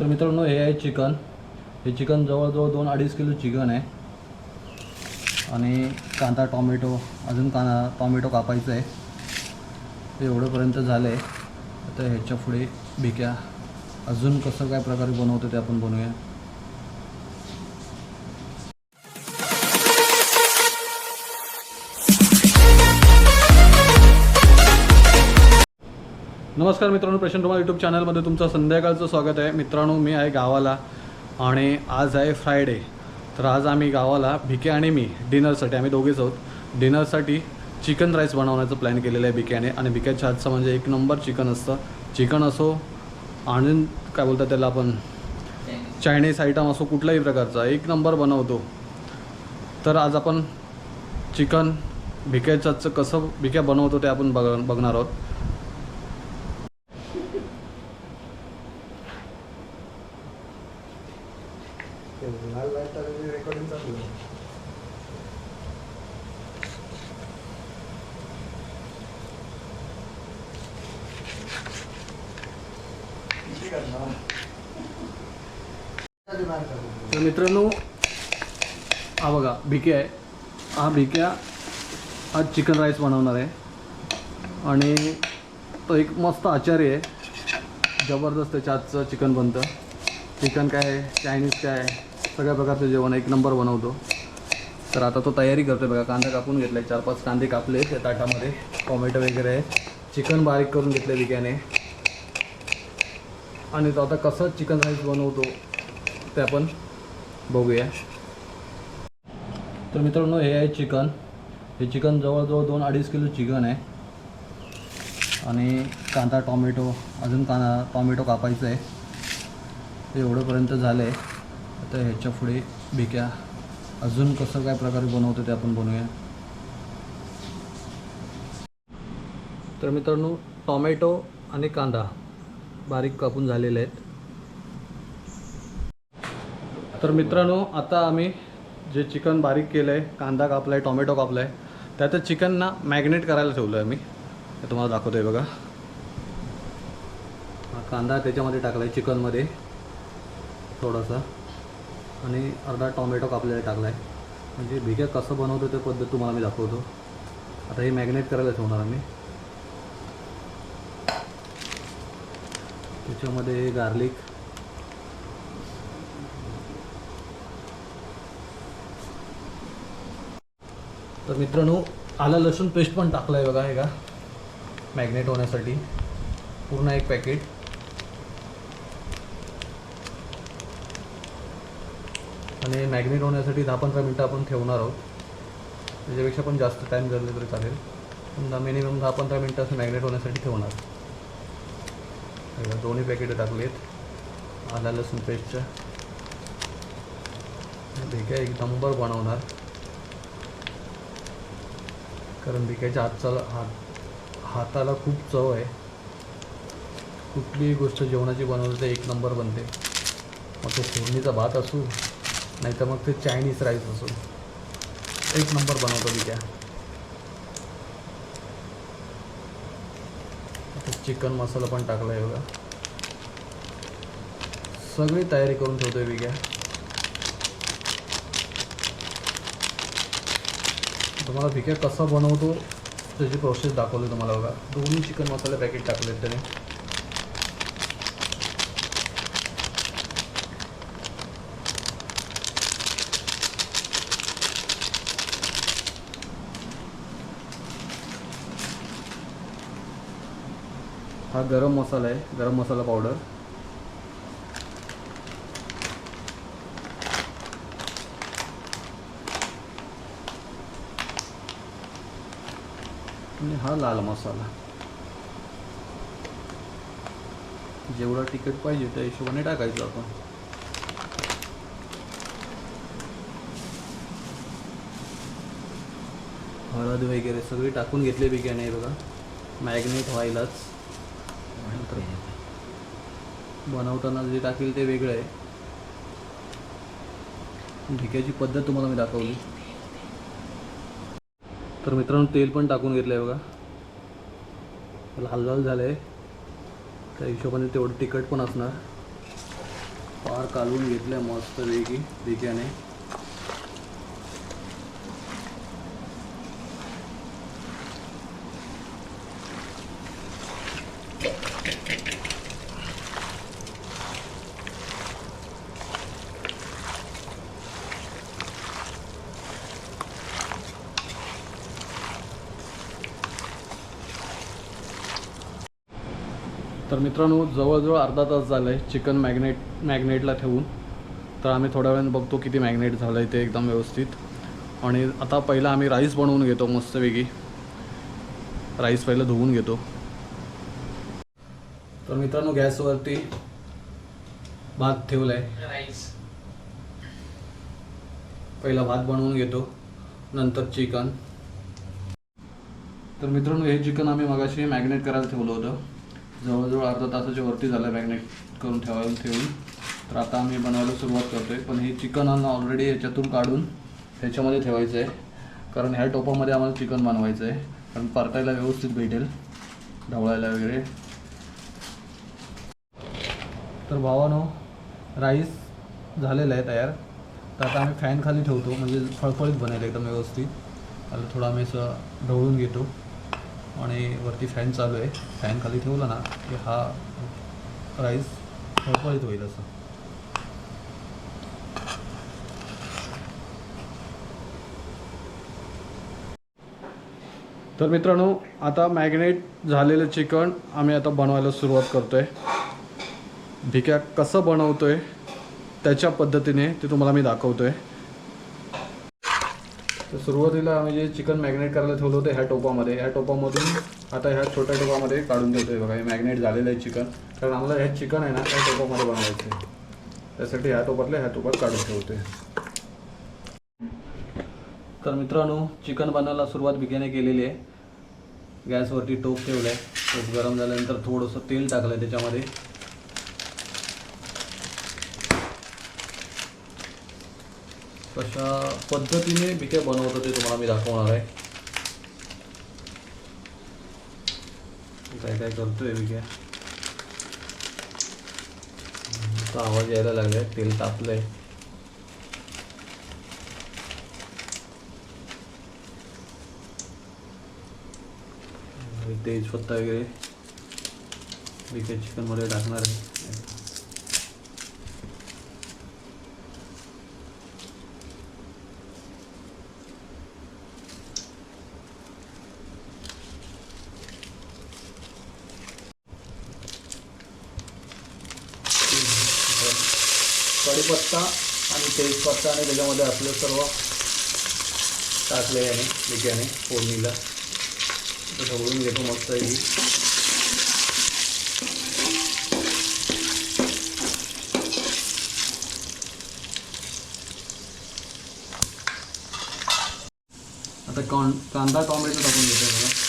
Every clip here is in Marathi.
तर मित्रांनो हे आहे चिकन. हे चिकन जवळजवळ दोन अडीच किलो चिकन आहे. आणि कांदा टॉमॅटो अजून कांदा टॉमॅटो कापायचं आहे. ते एवढंपर्यंत झालं. आहे आता ह्याच्या पुढे भिक्या. अजून कसं काय प्रकारे बनवतो ते आपण बनवूया. नमस्कार मित्रांनो प्रशांत कुमार यूट्यूब चॅनलमध्ये तुमचं संध्याकाळचं स्वागत आहे. मित्रांनो मी आहे गावाला आणि आज आहे फ्रायडे तर आज आम्ही गावाला भिके आणि मी डिनरसाठी आम्ही दोघेच आहोत. डिनरसाठी चिकन राईस बनवण्याचं प्लॅन केलेलं आहे भिक्याने आणि भिक्याच्या हातचं म्हणजे एक नंबर चिकन असतं. चिकन असो आणि काय बोलतात त्याला आपण? चायनीज आयटम असो कुठल्याही प्रकारचा एक नंबर बनवतो. तर आज आपण चिकन भिक्याच्याचं कसं भिक्या बनवतो ते आपण बघ बघणार आहोत लाल लाइट रेकॉर्डिंग चालू आहे किती करणार? कधी बाहेर काढू? तर मित्रांनो हा बघा भिके आहे. हा भिक्या हा चिकन राईस बनवणार आहे. आणि तो एक मस्त आचार्य आहे. जबरदस्त त्याच्या आजचं चिकन बनतं. चिकन काय आहे? चायनीज काय आहे? सगळ्या प्रकारचं जेवण एक नंबर बनवतो. तर आता तो तयारी करतो बघा. कांदा कापून घेतला आहे चार पाच कांदे कापले त्या ताटामध्ये. टोमॅटो वगैरे. आहे चिकन बारीक करून घेतलं विक्याने आणि तो आता कसं चिकन राईस बनवतो ते आपण बघूया. तर मित्रांनो हे आहे चिकन हे चिकन जवळजवळ दोन अडीच किलो चिकन आहे. आणि कांदा टॉमॅटो अजून कांदा टॉमॅटो कापायचं आहे. ते एवढंपर्यंत झालं आहे आता ह्याच्या पुढे भिक्या अजून कसं काय प्रकारे बनवतो ते आपण बनवूया. तर मित्रांनो टॉमॅटो आणि कांदा. बारीक कापून झालेले आहेत. तर मित्रांनो आता आम्ही जे चिकन बारीक केलं आहे कांदा कापला आहे टॉमॅटो कापला आहे त्यातच चिकन ना मॅग्नेट करायला ठेवलं आहे मी हे तुम्हाला दाखवतो आहे बघा. हा कांदा त्याच्यामध्ये टाकला आहे चिकनमध्ये. थोडासा. आणि अर्धा टॉमॅटो कापलेला टाकला आहे म्हणजे भिक्या कसं बनवतो ते पद्धत तुम्हाला मी दाखवतो. आता हे मॅग्नेट करायला ठेवणार आम्ही. त्याच्यामध्ये गार्लिक तर मित्रांनो आलं लसूण पेस्ट पण टाकलं आहे बघा हे का? मॅग्नेट होण्यासाठी. पूर्ण एक पॅकेट आणि मॅग्नेट होण्यासाठी दहा पंधरा मिनटं आपण ठेवणार आहोत. त्याच्यापेक्षा पण जास्त टाईम झाले तरी चालेल. पण मिनिमम दहा पंधरा मिनटं असं मॅग्नेट होण्यासाठी ठेवणार. दोन्ही पॅकेटं टाकलेत. आला लसूण पेस्टच्या भिक्या एक नंबर बनवणार. कारण भिक्याच्या हातचा हात हाताला खूप चव आहे. कुठलीही गोष्ट जेवणाची बनवली तर एक नंबर बनते. मग तो फोडणीचा भात असू नाही तर मग ते चायनीज राईस असो. एक नंबर बनवतो भिक्या चिकन मसाला पण टाकला आहे बघा. सगळी तयारी करून ठेवतो आहे भिक्या तुम्हाला भिक्या कसा बनवतो त्याची प्रोसेस दाखवली तुम्हाला बघा. दोन्ही चिकन मसाले पॅकेट टाकलेत त्याने. हा गरम मसाला आहे गरम मसाला पावडर आणि हा लाल मसाला. जेवढं तिखट पाहिजे त्या हिशोबाने टाकायचं आपण. हळद वगैरे सगळी टाकून घेतली बिर्याणी बघा. मॅग्नेट व्हायलाच. बनवताना जे टाकेल ते वेगळं आहे. ढिक्याची पद्धत तुम्हाला मी दाखवली. तर मित्रांनो तेल पण टाकून घेतलं आहे बघा. लाल लाल झालं आहे त्या हिशोबाने तेवढं तिखट पण असणार. पार कालवून घेतलं मस्त वेगळी ढिक्याने. तर मित्रांनो जवळजवळ अर्धा तास झालं आहे चिकन मॅग्नेट मॅग्नेटला ठेवून. तर आम्ही थोड्या वेळाने बघतो किती मॅग्नेट झालं आहे ते एकदम व्यवस्थित. आणि आता पहिला आम्ही राईस बनवून घेतो मस्तपैकी. राईस पहिलं धुवून घेतो. तर मित्रांनो गॅसवरती भात ठेवला आहे राईस. पहिला भात बनवून घेतो नंतर चिकन. तर मित्रांनो हे चिकन आम्ही मगाशी मॅग्नेट करायला ठेवलं होतं. जवळजवळ अर्धा तासाच्या वरती झालं मॅग्नेट करून ठेवायला ठेवून. तर आता आम्ही बनवायला सुरुवात आहे पण हे चिकन ऑलरेडी याच्यातून काढून ह्याच्यामध्ये ठेवायचं आहे कारण ह्या टोपामध्ये आम्हाला चिकन बनवायचं आहे कारण परतायला व्यवस्थित भेटेल. ढवळायला वगैरे. तर भावानो राईस झालेला आहे तयार. तर आता आम्ही फॅनखाली ठेवतो. म्हणजे फळफळीत बनेल एकदम व्यवस्थित. त्याला थोडं आम्ही असं ढवळून घेतो. आणि वरती फॅन चालू आहे. फॅन खाली ठेवला ना की हा राईस फळफळीत होईल असं. तर मित्रांनो आता मॅग्नेट झालेलं चिकन आम्ही आता बनवायला सुरुवात करतोय. भिक्या कसं बनवतोय त्याच्या पद्धतीने ते तुम्हाला मी दाखवतोय. तर सुरुवातीला आम्ही जे चिकन मॅग्नेट करायला ठेवलं होतं ह्या टोपामध्ये. ह्या टोपामधून आता ह्या छोट्या टोपामध्ये काढून ठेवतोय बघा हे मॅग्नेट झालेलं आहे चिकन. कारण आम्हाला हे चिकन आहे ना त्या टोपामध्ये बनवायचं आहे त्यासाठी ह्या टोपातल्या ह्या टोपात काढून ठेवते तर मित्रांनो चिकन बनवायला सुरुवात बिग्याने केलेली आहे. गॅसवरती टोप ठेवलं आहे टोप गरम झाल्यानंतर थोडंसं तेल टाकलं आहे त्याच्यामध्ये. कशा पद्धतीने बिक्या बनवतो ते तुम्हाला मी दाखवणार आहे. काय काय? करतोय बिक्या आवाज यायला लागलाय तेल तापलंय. तेजपत्ता वगैरे बिक्या चिकनमध्ये टाकणार आहे. कढीपत्ता आणि तेजपत्ता आणि त्याच्यामध्ये आपलं सर्व टाकलं याने बिक्याने फोडणीला. ढवळून घेतो मस्त आहे. आता कॉन कांदा टॉमॅटो टाकून घेतो मला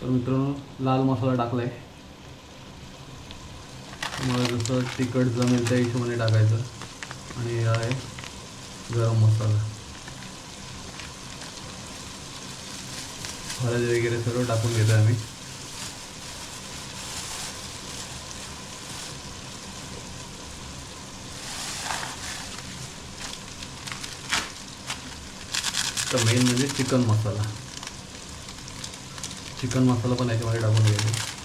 तर मित्रांनो लाल मसाला टाकलाय. तुम्हाला जसं तिखट जमेल त्या हिशोबाने टाकायचं. आणि हा आहे गरम मसाला. हळद वगैरे सर्व टाकून घेतो आम्ही. तर मेन म्हणजे चिकन मसाला. चिकन मसाला पण याच्यामध्ये टाकून घ्यायचा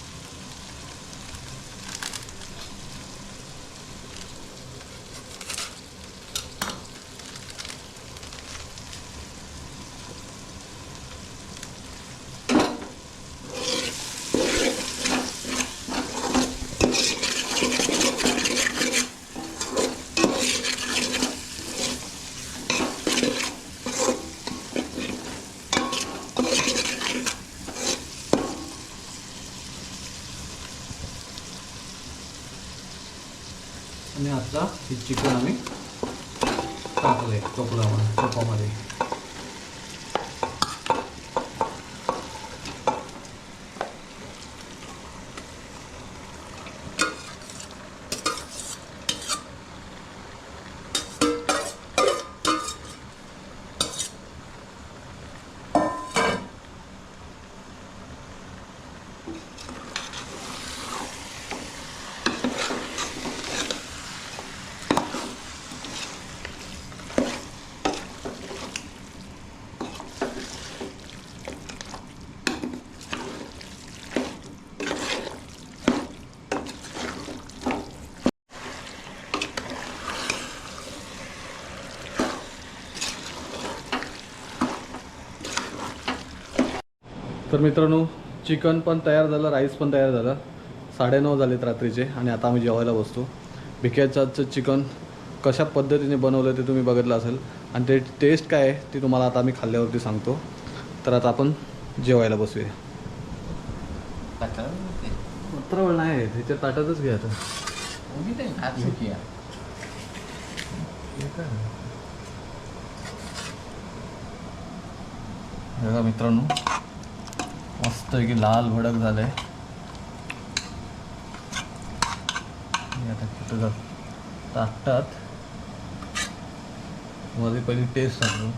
ตักเลยจบเรานะจบพอมาเลย तर मित्रांनो चिकन पण तयार झालं राईस पण तयार झालं. साडेनऊ झालेत रात्रीचे आणि आता आम्ही जेवायला बसतो. भिक्याचं आजचं चिकन कशा पद्धतीने बनवलं ते तुम्ही बघितलं असेल आणि ते टेस्ट काय आहे ती तुम्हाला आता आम्ही खाल्ल्यावरती सांगतो. तर आता आपण जेवायला बसूया. पत्रावळ नाही त्याच्या ताटातच घ्या आता. मित्रांनो मस्त आहे की लाल भडक झालंय. हे आता कुठं जात? ताटात. माझी पहिली टेस्ट सांगतो.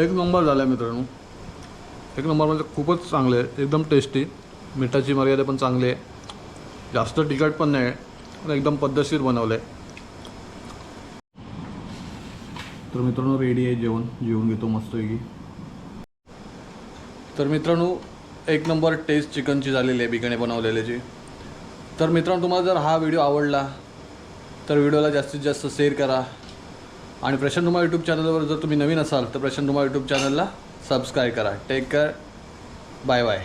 एक नंबर झाला आहे मित्रांनो. एक नंबर म्हणजे खूपच चांगले आहे. एकदम टेस्टी मिठाची मर्यादा पण चांगली आहे. जास्त तिखट पण नाही. आणि एकदम पद्धतशीर बनवलं आहे तर मित्रांनो रेडी आहे जेवण. जेवून घेतो मस्तपैकी. तर मित्रांनो एक नंबर टेस्ट चिकनची झालेली आहे बिकणे बनवलेल्याची. तर मित्रांनो तुम्हाला जर हा व्हिडिओ आवडला तर व्हिडिओला जास्तीत जास्त शेअर करा. आणि प्रशांत रुमा यूट्यूब चॅनलवर जर तुम्ही नवीन असाल तर प्रशांत रुमा यूट्यूब चॅनलला सबस्क्राईब करा. Take care bye bye